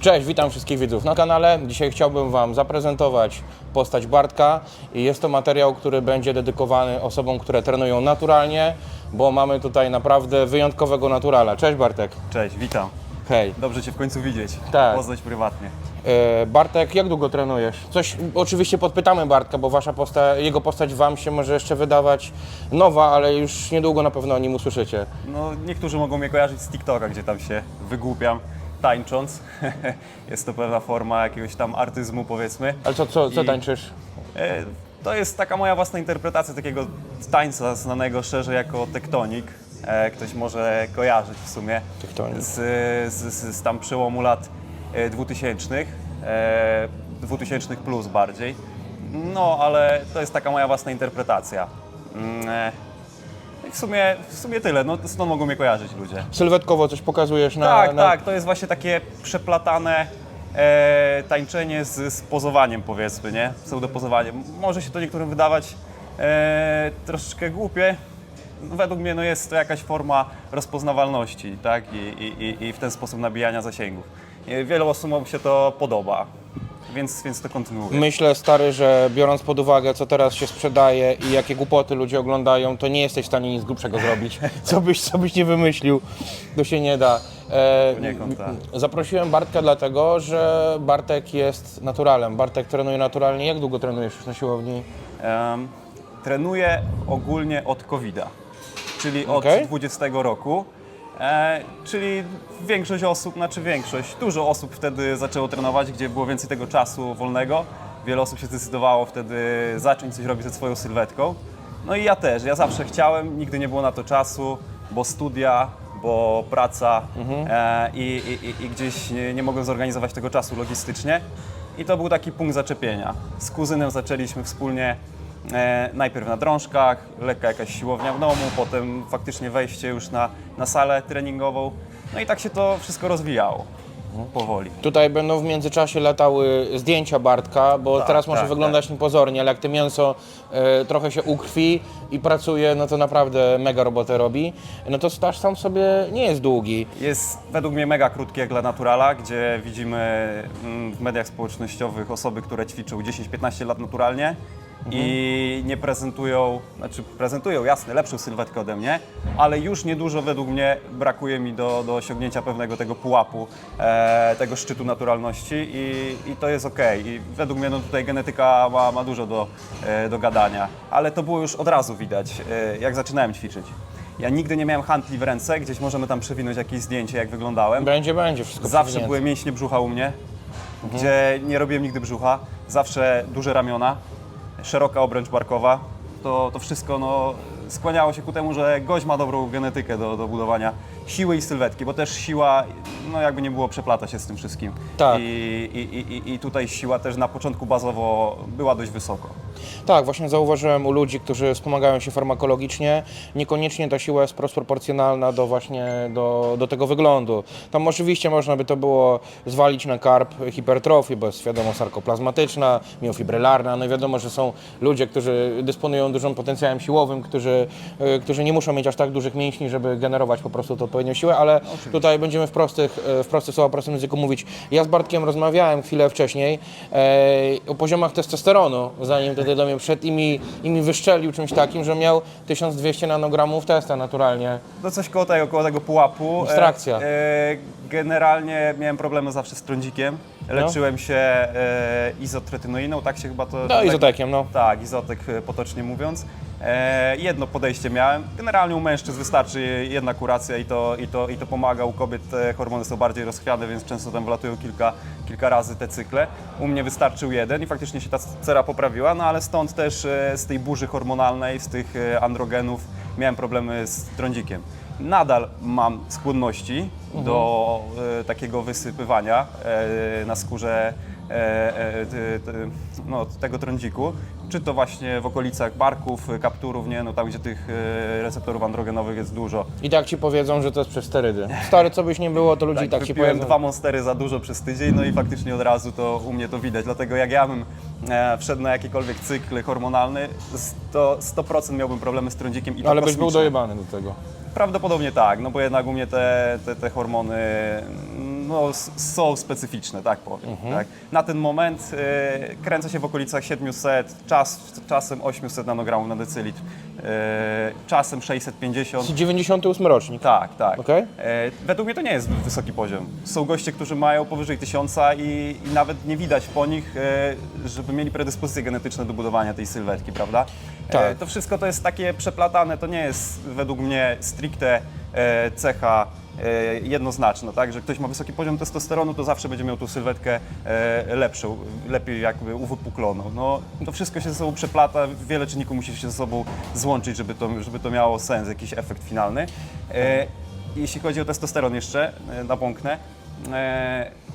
Cześć, witam wszystkich widzów na kanale. Dzisiaj chciałbym Wam zaprezentować postać Bartka i jest to materiał, który będzie dedykowany osobom, które trenują naturalnie, bo mamy tutaj naprawdę wyjątkowego naturala. Cześć Bartek. Cześć, witam. Hej. Dobrze Cię w końcu widzieć. Tak. Poznać prywatnie. E, Bartek, jak długo trenujesz? Coś oczywiście podpytamy Bartka, bo wasza posta- jego postać Wam się może jeszcze wydawać nowa, ale już niedługo na pewno o nim usłyszycie. No, niektórzy mogą mnie kojarzyć z TikToka, gdzie tam się wygłupiam tańcząc. jest to pewna forma jakiegoś tam artyzmu, powiedzmy. Ale co, co, co I- tańczysz? E, To jest taka moja własna interpretacja takiego tańca znanego szerzej jako tektonik. E, Ktoś może kojarzyć w sumie Tektonik. z, z, z, z tam przełomu lat e, 2000, e, 2000 plus bardziej. No, ale to jest taka moja własna interpretacja. Mm, e, I w sumie, w sumie tyle, no stąd mogą mnie kojarzyć ludzie. Sylwetkowo coś pokazujesz na... Tak, na... tak, to jest właśnie takie przeplatane e, tańczenie z, z pozowaniem, powiedzmy, nie? Pseudopozowanie. Może się to niektórym wydawać e, troszeczkę głupie. Według mnie no, jest to jakaś forma rozpoznawalności, tak? I, i, i, w ten sposób nabijania zasięgów. I wielu osobom się to podoba, więc, więc to kontynuuję. Myślę, stary, że biorąc pod uwagę, co teraz się sprzedaje i jakie głupoty ludzie oglądają, to nie jesteś w stanie nic grubszego zrobić. Co byś, co byś nie wymyślił, to się nie da. E, Poniekąd tak. Zaprosiłem Bartka dlatego, że Bartek jest naturalem. Bartek trenuje naturalnie. Jak długo trenujesz już na siłowni? Em, trenuję ogólnie od covid czyli od Okej. 20 roku. E, czyli większość osób, znaczy większość, dużo osób wtedy zaczęło trenować, gdzie było więcej tego czasu wolnego. Wiele osób się zdecydowało wtedy zacząć coś robić ze swoją sylwetką. No i ja też, ja zawsze chciałem, nigdy nie było na to czasu, bo studia, bo praca e, i, i, i- gdzieś nie, nie mogłem zorganizować tego czasu logistycznie. I to był taki punkt zaczepienia. Z kuzynem zaczęliśmy wspólnie najpierw na drążkach, lekka jakaś siłownia w domu, potem faktycznie wejście już na, na salę treningową. No i tak się to wszystko rozwijało powoli. Tutaj będą w międzyczasie latały zdjęcia Bartka, bo Tak, teraz może tak, wyglądać niepozornie, ale jak to mięso e, trochę się ukrwi i pracuje, no to naprawdę mega robotę robi. No to staż sam sobie nie jest długi. Jest według mnie mega krótki jak dla Naturala, gdzie widzimy mm, w mediach społecznościowych osoby, które ćwiczą 10-15 lat naturalnie i nie prezentują, znaczy prezentują jasne, lepszą sylwetkę ode mnie, ale już niedużo według mnie brakuje mi do, do osiągnięcia pewnego tego pułapu, e, tego szczytu naturalności i, i to jest ok. I według mnie no, tutaj genetyka ma, ma dużo do, e, do gadania, ale to było już od razu widać, e, jak zaczynałem ćwiczyć. Ja nigdy nie miałem handli w ręce, gdzieś możemy tam przewinąć jakieś zdjęcie, jak wyglądałem. Będzie, będzie wszystko Zawsze były mięśnie brzucha u mnie, gdzie nie robiłem nigdy brzucha. Zawsze duże ramiona, szeroka obręcz barkowa. To, to wszystko no, skłaniało się ku temu, że gość ma dobrą genetykę do, do budowania siły i sylwetki, bo też siła, no jakby nie było, przeplata się z tym wszystkim. Tak. I, i, i, I tutaj siła też na początku bazowo była dość wysoko. Tak, właśnie zauważyłem u ludzi, którzy wspomagają się farmakologicznie, niekoniecznie ta siła jest proporcjonalna do właśnie do, do tego wyglądu. Tam oczywiście można by to było zwalić na karp hipertrofii, bo jest wiadomo sarkoplazmatyczna, miofibrylarna, no i wiadomo, że są ludzie, którzy dysponują dużym potencjałem siłowym, którzy, y, którzy nie muszą mieć aż tak dużych mięśni, żeby generować po prostu tą odpowiednią siłę, ale tutaj będziemy w prostych, y, w prostych słowach, prostym języku mówić. Ja z Bartkiem rozmawiałem chwilę wcześniej e, o poziomach testosteronu, zanim wtedy do mnie przyszedł i mi, i mi wyszczelił czymś takim, że miał 1200 nanogramów testa naturalnie. No coś koło tego, koło tego pułapu. Abstrakcja. E, e, generalnie miałem problemy zawsze z trądzikiem. Leczyłem się e, izotretynoiną, tak się chyba to... No, tak, izotekiem, no. Tak, izotek e, potocznie mówiąc. E, jedno podejście miałem. Generalnie u mężczyzn wystarczy jedna kuracja i to, i to, i to pomaga. U kobiet hormony są bardziej rozchwiane, więc często tam wlatują kilka, kilka razy te cykle. U mnie wystarczył jeden i faktycznie się ta cera poprawiła, no ale stąd też e, z tej burzy hormonalnej, z tych e, androgenów miałem problemy z trądzikiem. Nadal mam skłonności do e, takiego wysypywania e, na skórze e, e, no, tego trądziku, czy to właśnie w okolicach barków, kapturów, nie, no tam gdzie tych e, receptorów androgenowych jest dużo. I tak ci powiedzą, że to jest przez sterydy. Stary, co byś nie było, to ludzie i tak ci wypiłem powiedzą. dwa monstery za dużo przez tydzień, no i faktycznie od razu to u mnie to widać. Dlatego jak ja bym e, wszedł na jakikolwiek cykl hormonalny, to 100% miałbym problemy z trądzikiem i to Ale byś był kosmiczne. dojebany do tego. Prawdopodobnie tak, no bo jednak u mnie te, te, te hormony no, są specyficzne, tak powiem. Mhm. Tak. Na ten moment e, kręcę się w okolicach 700, czas, czasem 800 nanogramów na decylitr, e, czasem 650. 98 rocznik. Tak, tak. Okej. E, według mnie to nie jest wysoki poziom. Są goście, którzy mają powyżej tysiąca i, i nawet nie widać po nich, e, żeby mieli predyspozycje genetyczne do budowania tej sylwetki, prawda? E, Tak. to wszystko to jest takie przeplatane, to nie jest według mnie stricte e, cecha jednoznaczna, tak? Że ktoś ma wysoki poziom testosteronu, to zawsze będzie miał tą sylwetkę e, lepszą, lepiej jakby uwypukloną. No, to wszystko się ze sobą przeplata, wiele czynników musi się ze sobą złączyć, żeby to, żeby to miało sens, jakiś efekt finalny. E, jeśli chodzi o testosteron jeszcze, e, napomknę, e,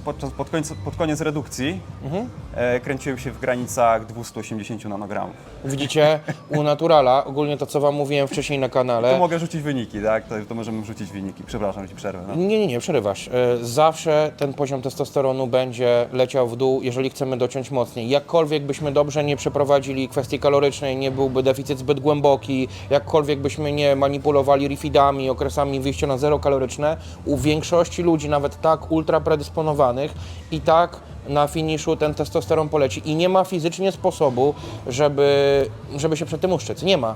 podczas, pod, końcu, pod koniec redukcji e, kręciłem się w granicach 280 nanogramów. Widzicie, u Naturala, ogólnie to co Wam mówiłem wcześniej na To kanale. mogę rzucić wyniki, tak? To, to możemy rzucić wyniki. Przepraszam, że ci przerwę. No. Nie, nie, nie, przerywasz. E, Zawsze ten poziom testosteronu będzie leciał w dół, jeżeli chcemy dociąć mocniej. Jakkolwiek byśmy dobrze nie przeprowadzili kwestii kalorycznej, nie byłby deficyt zbyt głęboki, jakkolwiek byśmy nie manipulowali refeedami, okresami wyjścia na zero kaloryczne, u większości ludzi, nawet tak ultra predysponowanych, i tak na finiszu ten testosteron poleci. I nie ma fizycznie sposobu, żeby, żeby się przed tym uszczyc. Nie ma.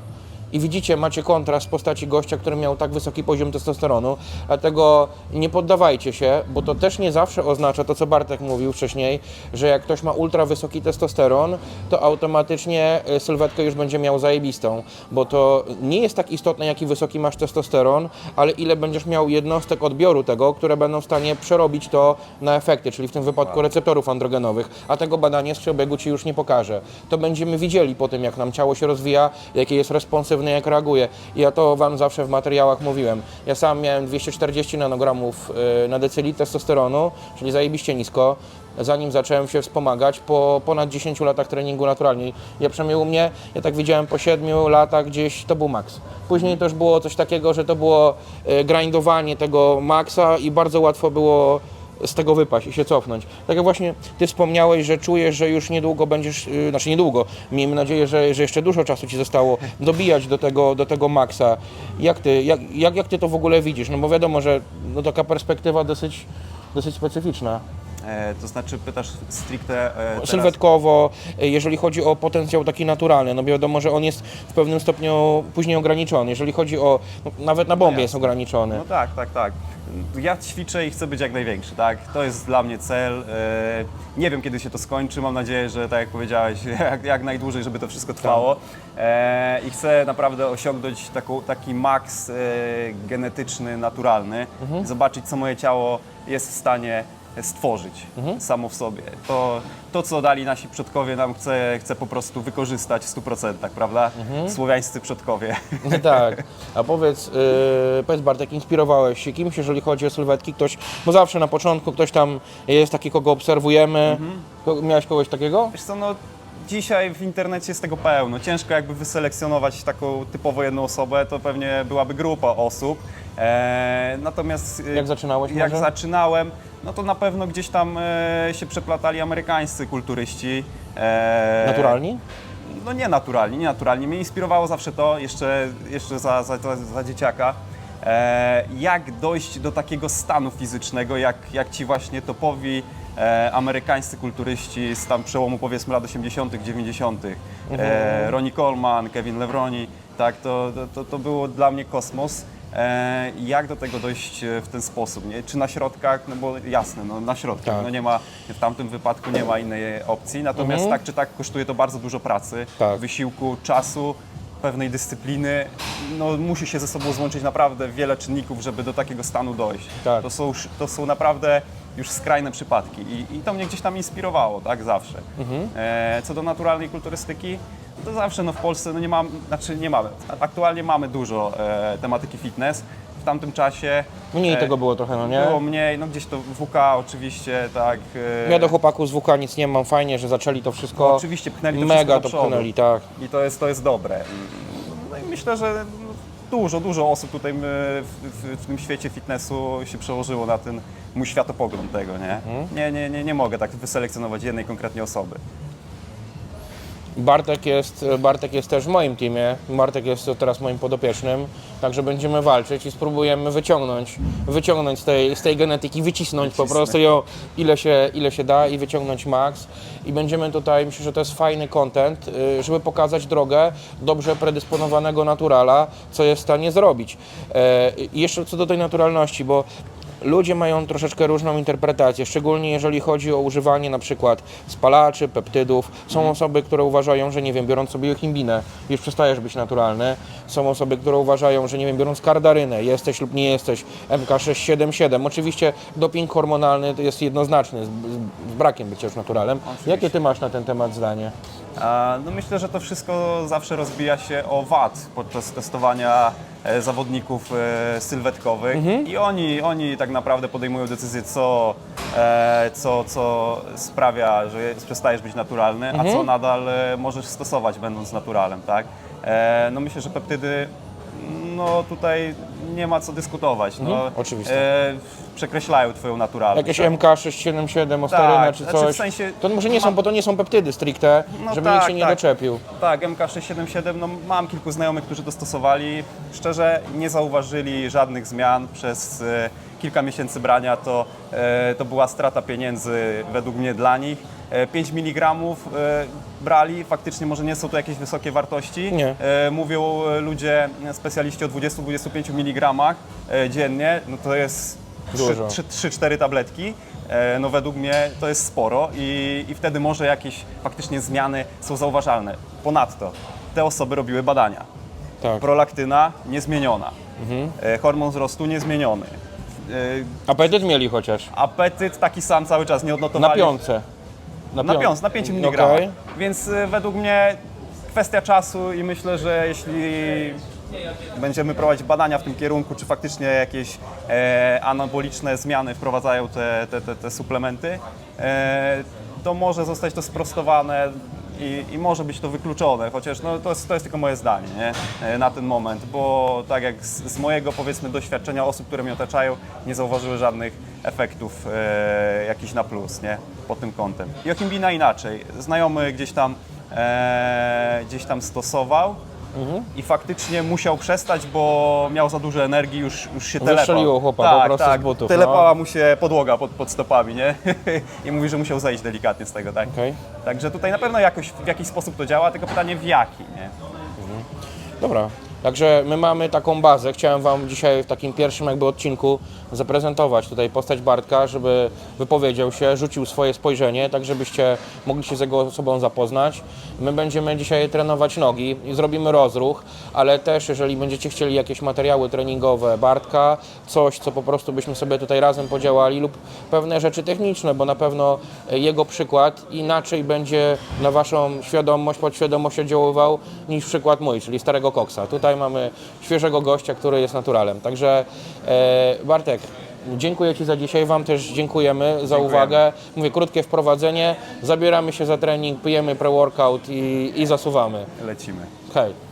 I widzicie, macie kontrast w postaci gościa, który miał tak wysoki poziom testosteronu, dlatego nie poddawajcie się, bo to też nie zawsze oznacza to, co Bartek mówił wcześniej, że jak ktoś ma ultra wysoki testosteron, to automatycznie y, sylwetkę już będzie miał zajebistą, bo to nie jest tak istotne, jaki wysoki masz testosteron, ale ile będziesz miał jednostek odbioru tego, które będą w stanie przerobić to na efekty, czyli w tym wypadku receptorów androgenowych, a tego badanie z przebiegu Ci już nie pokaże. To będziemy widzieli po tym, jak nam ciało się rozwija, jakie jest responsywne, jak reaguje. I ja to Wam zawsze w materiałach mówiłem. Ja sam miałem 240 nanogramów y, na decylitr testosteronu, czyli zajebiście nisko, zanim zacząłem się wspomagać po ponad 10 latach treningu naturalnie. Ja przynajmniej u mnie, ja tak widziałem po 7 latach gdzieś to był maks. Później już było coś takiego, że to było y, grindowanie tego maksa i bardzo łatwo było z tego wypaść i się cofnąć. Tak jak właśnie Ty wspomniałeś, że czujesz, że już niedługo będziesz, yy, znaczy niedługo, miejmy nadzieję, że, że jeszcze dużo czasu Ci zostało dobijać do tego, do tego maksa. Jak Ty, jak, jak, jak Ty to w ogóle widzisz? No bo wiadomo, że no, taka perspektywa dosyć, dosyć specyficzna. E, to znaczy pytasz stricte e, teraz... Sylwetkowo, y, jeżeli chodzi o potencjał taki naturalny, no wiadomo, że on jest w pewnym stopniu później ograniczony. Jeżeli chodzi o, no, nawet na bombie jest ograniczony. No tak, tak, tak. Ja ćwiczę i chcę być jak największy, tak? To jest dla mnie cel. E, Nie wiem, kiedy się to skończy. Mam nadzieję, że tak jak powiedziałeś, jak, jak najdłużej, żeby to wszystko trwało. E, I chcę naprawdę osiągnąć taką, taki maks e, genetyczny, naturalny. Zobaczyć, co moje ciało jest w stanie stworzyć samo w sobie. To, to, co dali nasi przodkowie, nam chce, chce po prostu wykorzystać w 100%, prawda? Słowiańscy przodkowie. tak. A powiedz, yy, powiedz Bartek, inspirowałeś się kimś, jeżeli chodzi o sylwetki? Ktoś, bo zawsze na początku ktoś tam jest taki, kogo obserwujemy. Ko- Miałeś kogoś takiego? Wiesz co, no dzisiaj w internecie jest tego pełno. Ciężko jakby wyselekcjonować taką typowo jedną osobę, to pewnie byłaby grupa osób. E, natomiast e, Jak zaczynałeś jak może? zaczynałem, no to na pewno gdzieś tam e, się przeplatali amerykańscy kulturyści. E, Naturalni? no nie naturalnie, nie naturalnie. Mnie inspirowało zawsze to, jeszcze, jeszcze za, za, za, za dzieciaka, e, jak dojść do takiego stanu fizycznego, jak, jak ci właśnie topowi e, amerykańscy kulturyści z tam przełomu powiedzmy lat 80., 90., e, Ronnie Coleman, Kevin Levroni, tak, to, to- to, to było dla mnie kosmos. E, jak do tego dojść e, w ten sposób, nie? Czy na środkach, no bo jasne, no na środkach, Tak. no nie ma, w tamtym wypadku nie ma innej opcji, natomiast tak czy tak kosztuje to bardzo dużo pracy, Tak. wysiłku, czasu, pewnej dyscypliny. No, musi się ze sobą złączyć naprawdę wiele czynników, żeby do takiego stanu dojść. Tak. To, są, to są naprawdę już skrajne przypadki i, i to mnie gdzieś tam inspirowało, tak, zawsze. Mhm. E, co do naturalnej kulturystyki, to zawsze no, w Polsce no, nie mamy, znaczy nie mamy, aktualnie mamy dużo e, tematyki fitness. W tamtym czasie Mniej e, tego było trochę, no nie? było mniej, no gdzieś to WK oczywiście, tak. e, Ja do chłopaków z WK nic nie mam, fajnie, że zaczęli to wszystko. No, oczywiście pchnęli to Mega wszystko to do przodu. pchnęli, tak. I to jest, to jest dobre. No i myślę, że dużo, dużo osób tutaj m, w, w, w tym świecie fitnessu się przełożyło na ten mój światopogląd tego, nie? Nie, nie, nie, nie mogę tak wyselekcjonować jednej konkretnie osoby. Bartek jest, Bartek jest też w moim teamie. Bartek jest teraz moim podopiecznym, także będziemy walczyć i spróbujemy wyciągnąć, wyciągnąć z tej, z tej genetyki, wycisnąć po prostu ją ile się, ile się da i wyciągnąć maks. I będziemy tutaj, myślę, że to jest fajny content, y, żeby pokazać drogę dobrze predysponowanego naturala, co jest w stanie zrobić. E, i jeszcze co do tej naturalności, bo Ludzie mają troszeczkę różną interpretację, szczególnie jeżeli chodzi o używanie na przykład spalaczy, peptydów. Są osoby, które uważają, że nie wiem, biorąc sobie chimbinę, już przestajesz być naturalny. Są osoby, które uważają, że nie wiem, biorąc kardarynę, jesteś lub nie jesteś MK677. Oczywiście doping hormonalny to jest jednoznaczny z, z brakiem bycia już naturalem. Jakie ty masz na ten temat zdanie? No myślę, że to wszystko zawsze rozbija się o VAT podczas testowania e, zawodników e, sylwetkowych. I oni, oni tak naprawdę podejmują decyzję, co, e, co, co sprawia, że przestajesz być naturalny, a co nadal możesz stosować będąc naturalem, tak? No myślę, że peptydy, no tutaj nie ma co dyskutować. No, oczywiście. E, przekreślają twoją naturalność. Jakieś tak? MK677, ostaryna Tak, czy znaczy coś? w sensie- To może nie są, bo to nie są peptydy stricte, No żeby tak, nikt się nie tak. doczepił. Tak, MK677, no mam kilku znajomych, którzy to stosowali. Szczerze nie zauważyli żadnych zmian przez e, kilka miesięcy brania. To, e, to była strata pieniędzy według mnie dla nich. E, 5 mg e, brali, faktycznie może nie są to jakieś wysokie wartości. Nie. E, mówią e, ludzie, e, specjaliści o 20-25 mg e, dziennie, no to jest Dużo. 3-4 tabletki. E, No według mnie to jest sporo i, i wtedy może jakieś faktycznie zmiany są zauważalne. Ponadto te osoby robiły badania. Tak. Prolaktyna niezmieniona, e, hormon wzrostu niezmieniony, e, Apetyt mieli chociaż. apetyt taki sam cały czas, nie Na odnotowali. piątce. Na pią- piąc, na 5 mg. Okej. Więc y, według mnie kwestia czasu i myślę, że jeśli będziemy prowadzić badania w tym kierunku, czy faktycznie jakieś e, anaboliczne zmiany wprowadzają te, te, te, te suplementy, e, to może zostać to sprostowane i, i może być to wykluczone, chociaż no, to, jest, to jest tylko moje zdanie nie? E, na ten moment, bo tak jak z, z mojego powiedzmy doświadczenia osób, które mnie otaczają, nie zauważyły żadnych efektów e, na plus, nie? Pod tym kątem. Jochimbina inaczej. Znajomy gdzieś tam, e, gdzieś tam stosował i faktycznie musiał przestać, bo miał za dużo energii, już, już się telepał. Wystrzeliło chłopa tak, po prostu tak, z butów, Telepała no. mu się podłoga pod, pod stopami, nie? I mówi, że musiał zejść delikatnie z tego, tak? Okej. Także tutaj na pewno jakoś, w jakiś sposób to działa, tylko pytanie w jaki, nie? Dobra. Także my mamy taką bazę. Chciałem Wam dzisiaj w takim pierwszym jakby odcinku zaprezentować tutaj postać Bartka, żeby wypowiedział się, rzucił swoje spojrzenie, tak żebyście mogli się z jego osobą zapoznać. My będziemy dzisiaj trenować nogi i zrobimy rozruch, ale też jeżeli będziecie chcieli jakieś materiały treningowe Bartka, coś, co po prostu byśmy sobie tutaj razem podziałali lub pewne rzeczy techniczne, bo na pewno jego przykład inaczej będzie na Waszą świadomość, podświadomość oddziaływał niż przykład mój, czyli starego koksa. Tutaj mamy świeżego gościa, który jest naturalem. Także e, Bartek, dziękuję Ci za dzisiaj, Wam też dziękujemy za uwagę. Mówię, krótkie wprowadzenie, zabieramy się za trening, pijemy pre-workout i, i zasuwamy. Lecimy. Hej.